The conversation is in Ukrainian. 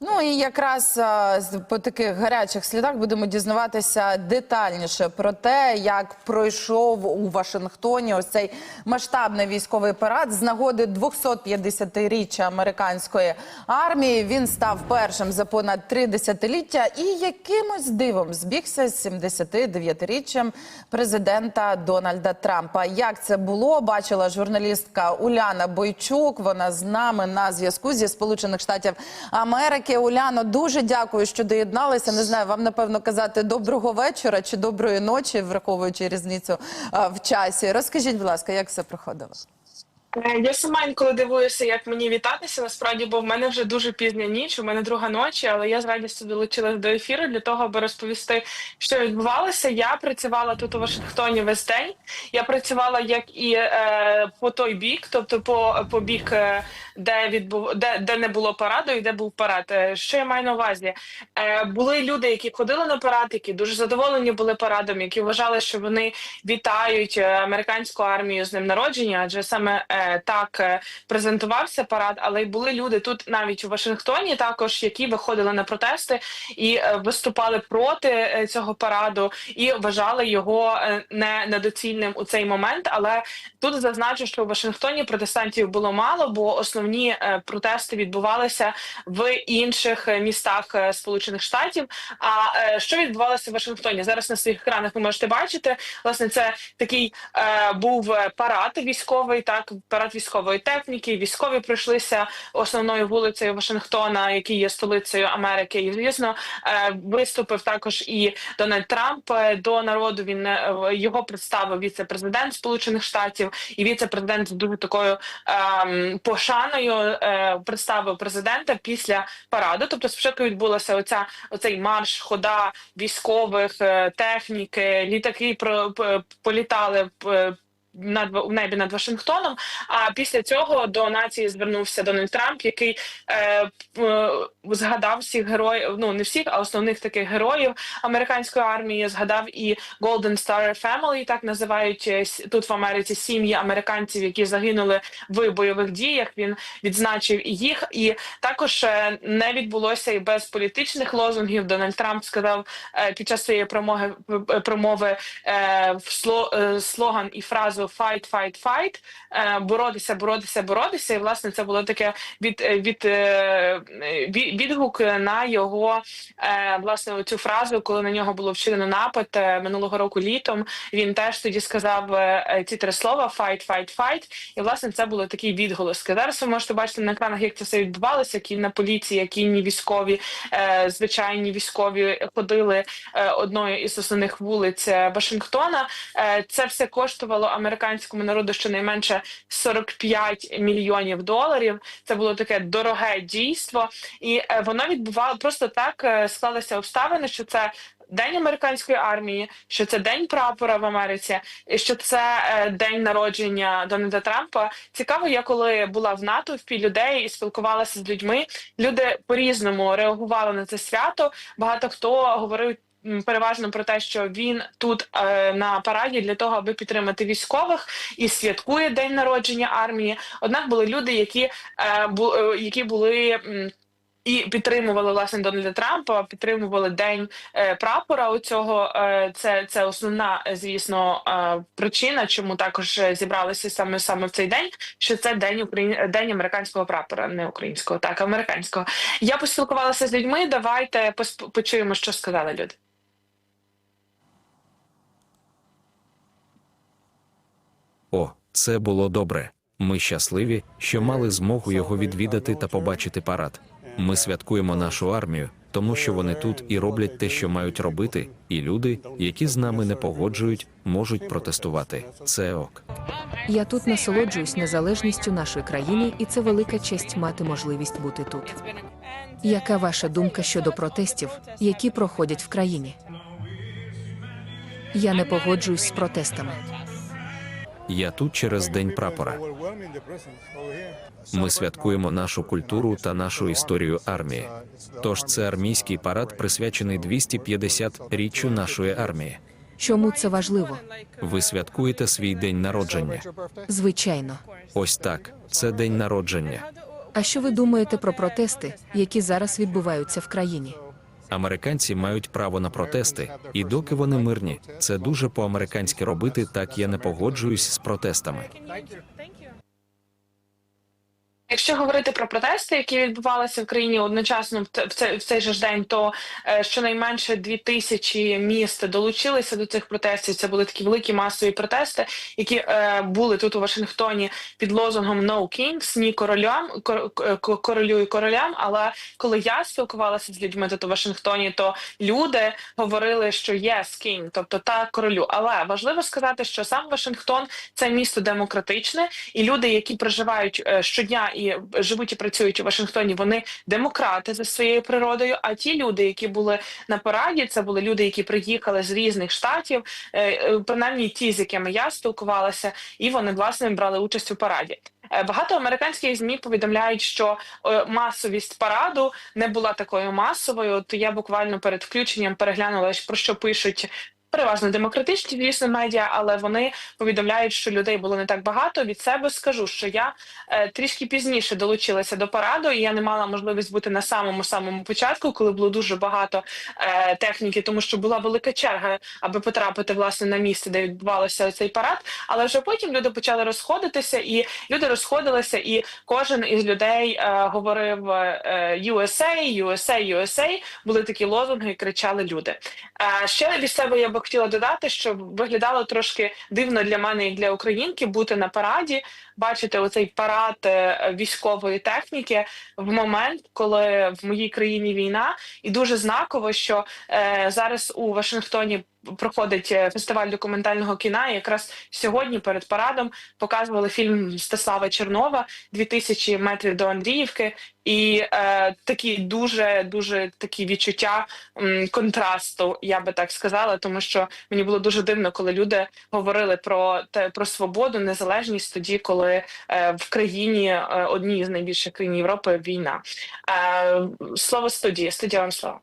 Ну і якраз по таких гарячих слідах будемо дізнаватися детальніше про те, як пройшов у Вашингтоні ось цей масштабний військовий парад з нагоди 250-річчя американської армії. Він став першим за понад три десятиліття і якимось дивом збігся з 79-річчям президента Дональда Трампа. Як це було, бачила журналістка Уляна Бойчук. Вона з нами на зв'язку зі Сполучених Штатів Америки. Уляно, дуже дякую, що доєдналися. Не знаю, вам напевно казати доброго вечора чи доброї ночі, враховуючи різницю в часі. Розкажіть, будь ласка, як все проходило? Е, Я сама інколи дивуюся, як мені вітатися. Насправді, бо в мене вже дуже пізня ніч, у мене друга ночі, але я з радістю долучилась до ефіру для того, аби розповісти, що відбувалося. Я працювала тут у Вашингтоні весь день. Я працювала як і е, по той бік, тобто по, по бік, е, де відбув, де, де не було параду і де був парад. Е, Що я маю на увазі? Е, були люди, які ходили на парад, які дуже задоволені були парадом, які вважали, що вони вітають американську армію з ним народження, адже саме так е, презентувався парад. Але й були люди тут, навіть у Вашингтоні, також які виходили на протести і е, виступали проти е, цього параду і вважали його е, не недоцільним у цей момент. Але тут зазначу, що у Вашингтоні протестантів було мало, бо основні е, протести відбувалися в інших е, містах е, Сполучених Штатів. А е, що відбувалося в Вашингтоні? Зараз на своїх екранах ви можете бачити. Власне, це такий е, був е, парад військовий, так парад військової техніки. Військові пройшлися основною вулицею Вашингтона, який є столицею Америки. І звісно, е, виступив також і Дональд Трамп Е, до народу. Він е, його представив віце-президент Сполучених Штатів і віце-президент з дуже такою ем, пошаною е, представив президента після параду. Тобто, спочатку відбулася оця оцей марш, хода військових техніки, літаки про політали. Над в небі над Вашингтоном. А після цього до нації звернувся Дональд Трамп, який е, е, згадав всіх героїв. Ну не всіх, а основних таких героїв американської армії. Згадав і Golden Star Family, так називають е, тут в Америці сім'ї американців, які загинули в бойових діях. Він відзначив їх, і також е, не відбулося і без політичних лозунгів. Дональд Трамп сказав е, під час своєї промови промови е, в сло, е, слоган і фразу «fight, fight, fight», е, боротися, боротися, боротися. І власне це було таке від, е, від, е, від відгук на його власне цю фразу, коли на нього було вчинено напад минулого року літом. Він теж тоді сказав ці три слова «fight, fight, fight». І власне це було такий відголоски. Зараз ви можете бачити на екранах, як це все відбувалося. Кінна поліція, кінні військові, звичайні військові ходили одною із основних вулиць Вашингтона. Це все коштувало американському народу щонайменше 45 мільйонів доларів. Це було таке дороге дійство, і е, воно відбувало просто так е, склалися обставини, що це. День американської армії, що це день прапора в Америці, і що це е, день народження Дональда Трампа. Цікаво, я коли була в натовпі людей і спілкувалася з людьми. Люди по-різному реагували на це свято. Багато хто говорив переважно про те, що він тут е, на параді для того, аби підтримати військових і святкує день народження армії. Однак були люди, які, е, бу, е, які були. і підтримували власне Дональда Трампа, підтримували день е, прапора. У цього е, це, це основна, звісно, е, причина, чому також зібралися саме саме в цей день. Що це день Україн... день американського прапора, не українського, так американського. Я поспілкувалася з людьми. Давайте посп- почуємо, що сказали люди. Це було добре. Ми щасливі, що мали змогу його відвідати та побачити парад. Ми святкуємо нашу армію, тому що вони тут і роблять те, що мають робити, і люди, які з нами не погоджують, можуть протестувати. Це ок. Я тут насолоджуюсь незалежністю нашої країни, і це велика честь мати можливість бути тут. Яка ваша думка щодо протестів, які проходять в країні? Я не погоджуюсь з протестами. Я тут через день прапора. Ми святкуємо нашу культуру та нашу історію армії. Тож це армійський парад присвячений 250-річчю нашої армії. Чому це важливо? Ви святкуєте свій день народження. Звичайно, Ось так. Це день народження. А що ви думаєте про протести, які зараз відбуваються в країні? Американці мають право на протести, і доки вони мирні, це дуже по-американськи робити. Так я не погоджуюсь з протестами. Якщо говорити про протести, які відбувалися в країні одночасно в цей, в цей же ж день, то е, щонайменше дві тисячі міст долучилися до цих протестів. Це були такі великі масові протести, які е, були тут у Вашингтоні під лозунгом «No Kings», ні королям, кор, королю і королям. Але коли я спілкувалася з людьми тут у Вашингтоні, то люди говорили, що yes, king, тобто так королю. Але важливо сказати, що сам Вашингтон це місто демократичне, і люди, які проживають е, щодня і живуть і працюють у Вашингтоні, вони демократи за своєю природою. А ті люди, які були на параді, це були люди, які приїхали з різних штатів, е, е, принаймні ті, з якими я спілкувалася, і вони власне брали участь у параді. Е, Багато американських змі повідомляють, що масовість параду не була такою масовою. От я буквально перед включенням переглянула про що пишуть. Переважно демократичні, звісно, медіа, але вони повідомляють, що людей було не так багато. Від себе скажу, що я е, трішки пізніше долучилася до параду, і я не мала можливість бути на самому самому початку, коли було дуже багато е, техніки, тому що була велика черга, аби потрапити власне на місце, де відбувався цей парад. Але вже потім люди почали розходитися, і люди розходилися, і кожен із людей е, говорив е, USA, USA, USA, були такі лозунги, і кричали люди. Е, ще від себе я би хотіла додати, що виглядало трошки дивно для мене, і для українки, бути на параді, бачити оцей парад е, військової техніки в момент, коли в моїй країні війна, і дуже знаково, що е, зараз у Вашингтоні. Проходить е, фестиваль документального кіна. І якраз сьогодні перед парадом показували фільм Мстислава Чернова «2000 метрів до Андріївки. І е, такі дуже дуже такі відчуття м, контрасту, я би так сказала, тому що мені було дуже дивно, коли люди говорили про те про свободу, незалежність тоді, коли е, в країні е, одній з найбільших країн Європи війна. Е, слово студії, студія вам слово.